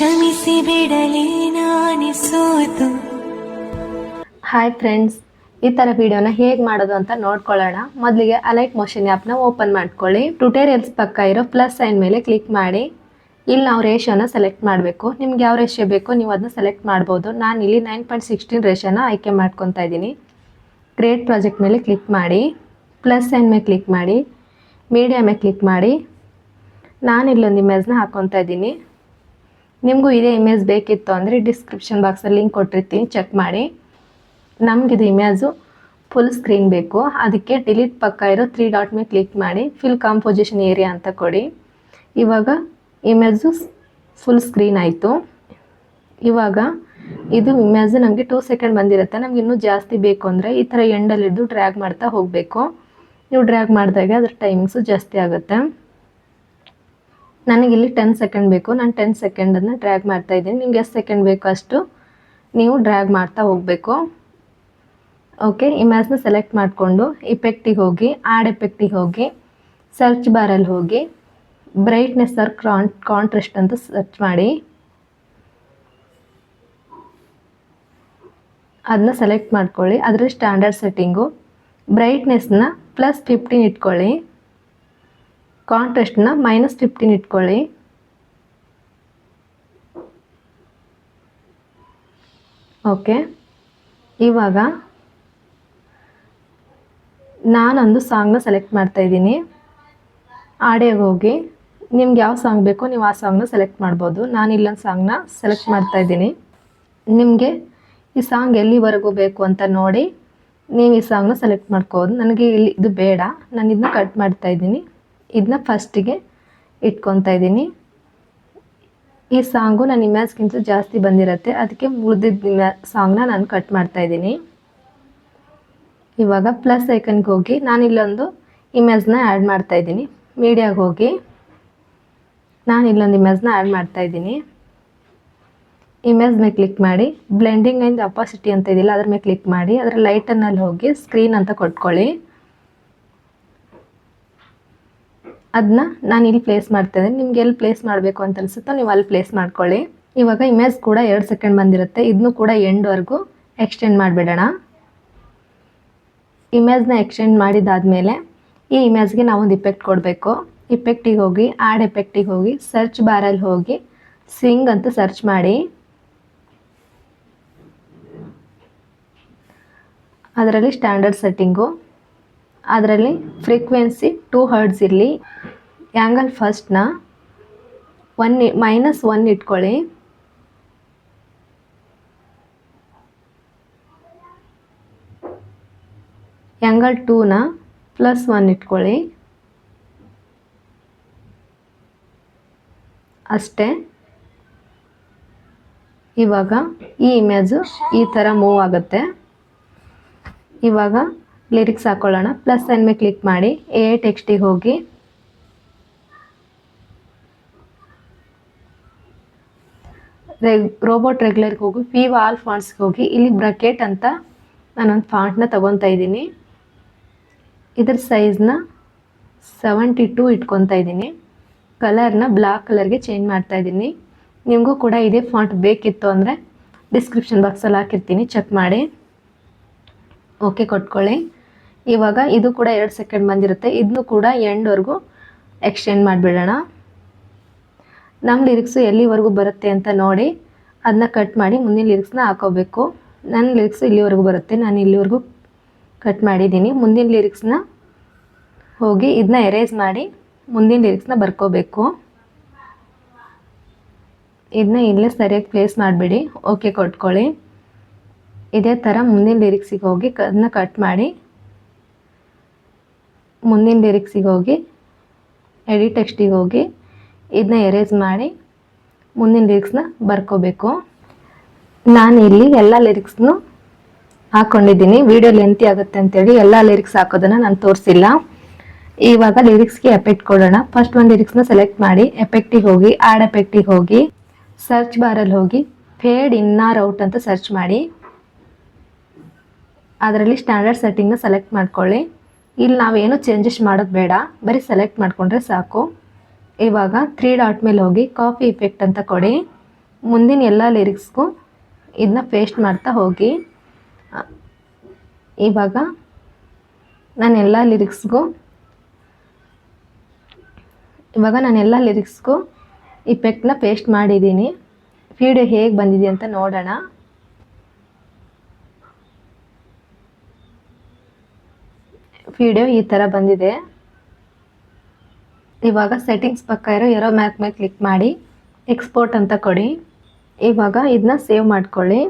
ಕ್ಷಮಿಸಿ ಬಿಡಲಿ hi friends ಈ ಥರ ವಿಡಿಯೋನ ಹೇಗೆ ಮಾಡೋದು ಅಂತ ನೋಡ್ಕೊಳ್ಳೋಣ. ಮೊದಲಿಗೆ ಅಲೈಟ್ ಮೋಷನ್ ಆ್ಯಪ್ನ ಓಪನ್ ಮಾಡ್ಕೊಳ್ಳಿ. ಟ್ಯುಟೋರಿಯಲ್ಸ್ ಪಕ್ಕ ಇರೋ ಪ್ಲಸ್ ಸೈನ್ ಮೇಲೆ ಕ್ಲಿಕ್ ಮಾಡಿ. ಇಲ್ಲಿ ನಾವು ರೇಷೋನ ಸೆಲೆಕ್ಟ್ ಮಾಡಬೇಕು. ನಿಮ್ಗೆ ಯಾವ ರೇಷಿಯೋ ಬೇಕೋ ನೀವು ಅದನ್ನ ಸೆಲೆಕ್ಟ್ ಮಾಡ್ಬೋದು. ನಾನು ಇಲ್ಲಿ ನೈನ್ ಪಾಯಿಂಟ್ ಸಿಕ್ಸ್ಟೀನ್ ರೇಷೋನ ಆಯ್ಕೆ ಮಾಡ್ಕೊತಾ ಇದ್ದೀನಿ. ಕ್ರಿಯೇಟ್ ಪ್ರಾಜೆಕ್ಟ್ ಮೇಲೆ ಕ್ಲಿಕ್ ಮಾಡಿ. ಪ್ಲಸ್ ಸೈನ್ ಮೇಲೆ ಕ್ಲಿಕ್ ಮಾಡಿ. ಮೀಡಿಯಾ ಮೇಲೆ ಕ್ಲಿಕ್ ಮಾಡಿ. ನಾನು ಇಲ್ಲೊಂದು ಇಮೇಜ್ನ ಹಾಕ್ಕೊತಾ ಇದ್ದೀನಿ. ನಿಮಗೂ ಇದೇ ಇಮೇಜ್ ಬೇಕಿತ್ತು ಅಂದರೆ ಡಿಸ್ಕ್ರಿಪ್ಷನ್ ಬಾಕ್ಸಲ್ಲಿ ಲಿಂಕ್ ಕೊಟ್ಟಿರ್ತೀನಿ ಚೆಕ್ ಮಾಡಿ. ನಮಗಿದು ಇಮೇಜು ಫುಲ್ ಸ್ಕ್ರೀನ್ ಬೇಕು. ಅದಕ್ಕೆ ಡಿಲೀಟ್ ಪಕ್ಕ ಇರೋ ತ್ರೀ ಡಾಟ್ ಮೇಲೆ ಕ್ಲಿಕ್ ಮಾಡಿ ಫಿಲ್ ಕಾಂಪೋಸಿಷನ್ ಏರಿಯಾ ಅಂತ ಕೊಡಿ. ಇವಾಗ ಇಮೇಜು ಫುಲ್ ಸ್ಕ್ರೀನ್ ಆಯಿತು. ಇವಾಗ ಇದು ಇಮೇಜ್ ನಮಗೆ ಟೂ ಸೆಕೆಂಡ್ ಬಂದಿರುತ್ತೆ. ನಮ್ಗೆ ಇನ್ನೂ ಜಾಸ್ತಿ ಬೇಕು ಅಂದರೆ ಈ ಥರ ಎಂಡಲ್ಲಿದ್ದು ಡ್ರ್ಯಾಗ್ ಮಾಡ್ತಾ ಹೋಗಬೇಕು. ನೀವು ಡ್ರ್ಯಾಗ್ ಮಾಡಿದಾಗ ಅದ್ರ ಟೈಮಿಂಗ್ಸು ಜಾಸ್ತಿ ಆಗುತ್ತೆ. ನನಗಿಲ್ಲಿ ಟೆನ್ ಸೆಕೆಂಡ್ ಬೇಕು. ನಾನು ಟೆನ್ ಸೆಕೆಂಡನ್ನು ಡ್ರ್ಯಾಗ್ ಮಾಡ್ತಾ ಇದ್ದೀನಿ. ನಿಮ್ಗೆ ಎಷ್ಟು ಸೆಕೆಂಡ್ ಬೇಕು ಅಷ್ಟು ನೀವು ಡ್ರ್ಯಾಗ್ ಮಾಡ್ತಾ ಹೋಗಬೇಕು. ಓಕೆ ಇಮೇಜ್ನ ಸೆಲೆಕ್ಟ್ ಮಾಡಿಕೊಂಡು ಇಫೆಕ್ಟಿಗೆ ಹೋಗಿ ಆಡ್ ಎಫೆಕ್ಟಿಗೆ ಹೋಗಿ ಸರ್ಚ್ ಬಾರಲ್ಲಿ ಹೋಗಿ ಬ್ರೈಟ್ನೆಸ್ ಆರ್ ಕ್ರಾನ್ ಕಾಂಟ್ರೆಸ್ಟ್ ಅಂತ ಸರ್ಚ್ ಮಾಡಿ. ಅದನ್ನ ಸೆಲೆಕ್ಟ್ ಮಾಡ್ಕೊಳ್ಳಿ. ಅದರ ಸ್ಟ್ಯಾಂಡರ್ಡ್ ಸೆಟ್ಟಿಂಗು ಬ್ರೈಟ್ನೆಸ್ನ ಪ್ಲಸ್ ಫಿಫ್ಟೀನ್ ಇಟ್ಕೊಳ್ಳಿ. ಕಾಂಟ್ರೆಸ್ಟ್ನ ಮೈನಸ್ ಫಿಫ್ಟೀನ್ ಇಟ್ಕೊಳ್ಳಿ. ಓಕೆ ಇವಾಗ ನಾನೊಂದು ಸಾಂಗ್ನ ಸೆಲೆಕ್ಟ್ ಮಾಡ್ತಾ ಇದ್ದೀನಿ. ಆಡಿಯೋಗೆ ಹೋಗಿ ನಿಮ್ಗೆ ಯಾವ ಸಾಂಗ್ ಬೇಕೋ ನೀವು ಆ ಸಾಂಗ್ನ ಸೆಲೆಕ್ಟ್ ಮಾಡ್ಬೋದು. ನಾನು ಇಲ್ಲೊಂದು ಸಾಂಗ್ನ ಸೆಲೆಕ್ಟ್ ಮಾಡ್ತಾ ಇದ್ದೀನಿ. ನಿಮಗೆ ಈ ಸಾಂಗ್ ಎಲ್ಲಿವರೆಗೂ ಬೇಕು ಅಂತ ನೋಡಿ ನೀವು ಈ ಸಾಂಗ್ನ ಸೆಲೆಕ್ಟ್ ಮಾಡ್ಕೋಬೋದು. ನನಗೆ ಇಲ್ಲಿ ಇದು ಬೇಡ. ನಾನು ಇದನ್ನ ಕಟ್ ಮಾಡ್ತಾ ಇದ್ದೀನಿ. ಇದನ್ನ ಫಸ್ಟಿಗೆ ಇಟ್ಕೊತಾ ಇದ್ದೀನಿ. ಈ ಸಾಂಗು ನನ್ನ ಇಮ್ಯಾಜ್ಗಿಂತ ಜಾಸ್ತಿ ಬಂದಿರುತ್ತೆ. ಅದಕ್ಕೆ ಉಳಿದಿದ್ದ ಇಮ್ಯಾ ಸಾಂಗ್ನ ನಾನು ಕಟ್ ಮಾಡ್ತಾ ಇದ್ದೀನಿ. ಇವಾಗ ಪ್ಲಸ್ ಐಕನ್ಗೆ ಹೋಗಿ ನಾನು ಇಲ್ಲೊಂದು ಇಮೇಜ್ನ ಆ್ಯಡ್ ಮಾಡ್ತಾ ಇದ್ದೀನಿ. ಮೀಡಿಯಾಗೆ ಹೋಗಿ ನಾನು ಇಲ್ಲೊಂದು ಇಮೇಜ್ನ ಆ್ಯಡ್ ಮಾಡ್ತಾ ಇದ್ದೀನಿ. ಇಮೇಜ್ ಮೇಲೆ ಕ್ಲಿಕ್ ಮಾಡಿ ಬ್ಲೆಂಡಿಂಗ್ ಆ್ಯಂಡ್ ಅಪಾಸಿಟಿ ಅಂತ ಇದೆಯಲ್ಲ, ಅದ್ರ ಮೇಲೆ ಕ್ಲಿಕ್ ಮಾಡಿ, ಅದರ ಲೈಟನ್ನಲ್ಲಿ ಹೋಗಿ ಸ್ಕ್ರೀನ್ ಅಂತ ಕೊಟ್ಕೊಳ್ಳಿ. ಅದನ್ನ ನಾನು ಇಲ್ಲಿ ಪ್ಲೇಸ್ ಮಾಡ್ತಾ ನಿಮ್ಗೆ ಎಲ್ಲಿ ಪ್ಲೇಸ್ ಮಾಡಬೇಕು ಅಂತ ಅನಿಸುತ್ತೋ ನೀವು ಅಲ್ಲಿ ಪ್ಲೇಸ್ ಮಾಡ್ಕೊಳ್ಳಿ. ಇವಾಗ ಇಮೇಜ್ ಕೂಡ ಎರಡು ಸೆಕೆಂಡ್ ಬಂದಿರುತ್ತೆ. ಇದನ್ನು ಕೂಡ ಎಂಡ್ವರೆಗೂ ಎಕ್ಸ್ಟೆಂಡ್ ಮಾಡಿಬಿಡೋಣ. ಇಮೇಜ್ನ ಎಕ್ಸ್ಟೆಂಡ್ ಮಾಡಿದಾದಮೇಲೆ ಈ ಇಮೇಜ್ಗೆ ನಾವೊಂದು ಇಫೆಕ್ಟ್ ಕೊಡಬೇಕು. ಇಫೆಕ್ಟಿಗೆ ಹೋಗಿ ಆ್ಯಡ್ ಎಫೆಕ್ಟಿಗೆ ಹೋಗಿ ಸರ್ಚ್ ಬಾರಲ್ಲಿ ಹೋಗಿ ಸ್ವಿಂಗ್ ಅಂತ ಸರ್ಚ್ ಮಾಡಿ. ಅದರಲ್ಲಿ ಸ್ಟ್ಯಾಂಡರ್ಡ್ ಸೆಟ್ಟಿಂಗು ಅದರಲ್ಲಿ ಫ್ರೀಕ್ವೆನ್ಸಿ ಟೂ ಹರ್ಡ್ಸ್ ಇರಲಿ ಆ್ಯಂಗಲ್ ಫಸ್ಟ್ನ ಒನ್ ಮೈನಸ್ ಒನ್ ಇಟ್ಕೊಳ್ಳಿ. ಆ್ಯಂಗಲ್ ಟೂನ ಪ್ಲಸ್ ಒನ್ ಇಟ್ಕೊಳ್ಳಿ. ಅಷ್ಟೇ. ಇವಾಗ ಈ ಇಮೇಜು ಈ ಥರ ಮೂವ್ ಆಗುತ್ತೆ. ಇವಾಗ ಲಿರಿಕ್ಸ್ ಹಾಕೊಳ್ಳೋಣ. ಪ್ಲಸ್ ಸೈನ್ ಮೇಲೆ ಕ್ಲಿಕ್ ಮಾಡಿ. ಎ ಟೆಕ್ಸ್ಟಿಗೆ ಹೋಗಿ. ರೆಗ್ ರೋಬೋಟ್ ರೆಗ್ಯುಲರ್ಗೆ ಹೋಗಿ. ಫೀವ್ ಆಲ್ ಫಾಂಟ್ಸ್ಗೆ ಹೋಗಿ. ಇಲ್ಲಿ ಬ್ರಕೆಟ್ ಅಂತ ನಾನೊಂದು ಫಾಂಟ್ನ ತೊಗೊತಾ ಇದ್ದೀನಿ. ಇದ್ರ ಸೈಜ್ನ ಸೆವೆಂಟಿ ಟೂ ಇಟ್ಕೊತಾ ಇದ್ದೀನಿ. ಕಲರ್ನ ಬ್ಲ್ಯಾಕ್ ಕಲರ್ಗೆ ಚೇಂಜ್ ಮಾಡ್ತಾ ಇದ್ದೀನಿ. ನಿಮಗೂ ಕೂಡ ಇದೇ ಫಾಂಟ್ ಬೇಕಿತ್ತು ಅಂದರೆ ಡಿಸ್ಕ್ರಿಪ್ಷನ್ ಬಾಕ್ಸಲ್ಲಿ ಹಾಕಿರ್ತೀನಿ. ಚೆಕ್ ಮಾಡಿ. ಓಕೆ ಕೊಟ್ಕೊಳ್ಳಿ. ಇವಾಗ ಇದು ಕೂಡ ಎರಡು ಸೆಕೆಂಡ್ ಬಂದಿರುತ್ತೆ. ಇದನ್ನು ಕೂಡ ಎಂಡ್ವರೆಗೂ ಎಕ್ಸ್ಟೆಂಡ್ ಮಾಡಿಬಿಡೋಣ. ನಮ್ಮ ಲಿರಿಕ್ಸು ಎಲ್ಲಿವರೆಗೂ ಬರುತ್ತೆ ಅಂತ ನೋಡಿ ಅದನ್ನ ಕಟ್ ಮಾಡಿ ಮುಂದಿನ ಲಿರಿಕ್ಸ್ನ ಹಾಕೋಬೇಕು. ನನ್ನ ಲಿರಿಕ್ಸ್ ಇಲ್ಲಿವರೆಗೂ ಬರುತ್ತೆ, ನಾನು ಇಲ್ಲಿವರೆಗೂ ಕಟ್ ಮಾಡಿದ್ದೀನಿ. ಮುಂದಿನ ಲಿರಿಕ್ಸ್ನ ಹೋಗಿ ಇದನ್ನ ಎರೇಸ್ ಮಾಡಿ ಮುಂದಿನ ಲಿರಿಕ್ಸ್ನ ಬರ್ಕೋಬೇಕು. ಇದನ್ನ ಇಲ್ಲೇ ಸರಿಯಾಗಿ ಪ್ಲೇಸ್ ಮಾಡಿಬಿಡಿ. ಓಕೆ ಕೊಟ್ಕೊಳ್ಳಿ. ಇದೇ ಥರ ಮುಂದಿನ ಲಿರಿಕ್ಸಿಗೆ ಹೋಗಿ ಅದನ್ನ ಕಟ್ ಮಾಡಿ ಮುಂದಿನ ಲಿರಿಕ್ಸಿಗೆ ಹೋಗಿ ಎಡಿಟ್ ಟೆಕ್ಸ್ಟಿಗೆ ಹೋಗಿ ಇದನ್ನ ಎರೇಸ್ ಮಾಡಿ ಮುಂದಿನ ಲಿರಿಕ್ಸ್ನ ಬರ್ಕೋಬೇಕು. ನಾನು ಇಲ್ಲಿ ಎಲ್ಲ ಲಿರಿಕ್ಸ್ನು ಹಾಕ್ಕೊಂಡಿದ್ದೀನಿ ವಿಡಿಯೋ ಲೆಂತಿ ಆಗುತ್ತೆ ಅಂತೇಳಿ ಎಲ್ಲ ಲಿರಿಕ್ಸ್ ಹಾಕೋದನ್ನು ನಾನು ತೋರಿಸಿಲ್ಲ. ಇವಾಗ ಲಿರಿಕ್ಸ್ಗೆ ಎಫೆಕ್ಟ್ ಕೊಡೋಣ. ಫಸ್ಟ್ ಒಂದು ಲಿರಿಕ್ಸ್ನ ಸೆಲೆಕ್ಟ್ ಮಾಡಿ ಎಫೆಕ್ಟಿಗೆ ಹೋಗಿ ಆಡ್ ಎಫೆಕ್ಟಿಗೆ ಹೋಗಿ ಸರ್ಚ್ ಬಾರಲ್ಲಿ ಹೋಗಿ ಫೇಡ್ ಇನ್ ಆರ್ ಔಟ್ ಅಂತ ಸರ್ಚ್ ಮಾಡಿ. ಅದರಲ್ಲಿ ಸ್ಟ್ಯಾಂಡರ್ಡ್ ಸೆಟ್ಟಿಂಗ್ನ ಸೆಲೆಕ್ಟ್ ಮಾಡ್ಕೊಳ್ಳಿ. ಇಲ್ಲಿ ನಾವೇನು ಚೇಂಜಸ್ ಮಾಡೋದು ಬೇಡ. ಬರೀ ಸೆಲೆಕ್ಟ್ ಮಾಡಿಕೊಂಡ್ರೆ ಸಾಕು. ಇವಾಗ ತ್ರೀ ಡಾಟ್ ಮೇಲೆ ಹೋಗಿ ಕಾಫಿ ಇಫೆಕ್ಟ್ ಅಂತ ಕೊಡಿ. ಮುಂದಿನ ಎಲ್ಲ ಲಿರಿಕ್ಸ್ಗೂ ಇದನ್ನ ಪೇಸ್ಟ್ ಮಾಡ್ತಾ ಹೋಗಿ. ಇವಾಗ ನಾನು ಎಲ್ಲ ಲಿರಿಕ್ಸ್ಗೂ ಇವಾಗ ನಾನು ಎಲ್ಲ ಲಿರಿಕ್ಸ್ಗೂ ಇಫೆಕ್ಟ್ನ ಪೇಸ್ಟ್ ಮಾಡಿದ್ದೀನಿ ವಿಡಿಯೋ ಹೇಗೆ ಬಂದಿದೆ ಅಂತ ನೋಡೋಣ. ವಿಡಿಯೋ ಈ ಥರ ಬಂದಿದೆ. ಇವಾಗ ಸೆಟ್ಟಿಂಗ್ಸ್ ಪಕ್ಕ ಇರೋ ಎರೋ ಮ್ಯಾಕ್ ಮೇಲೆ ಕ್ಲಿಕ್ ಮಾಡಿ ಎಕ್ಸ್ಪೋರ್ಟ್ ಅಂತ ಕೊಡಿ. ಇವಾಗ ಇದನ್ನ ಸೇವ್ ಮಾಡ್ಕೊಳ್ಳಿ.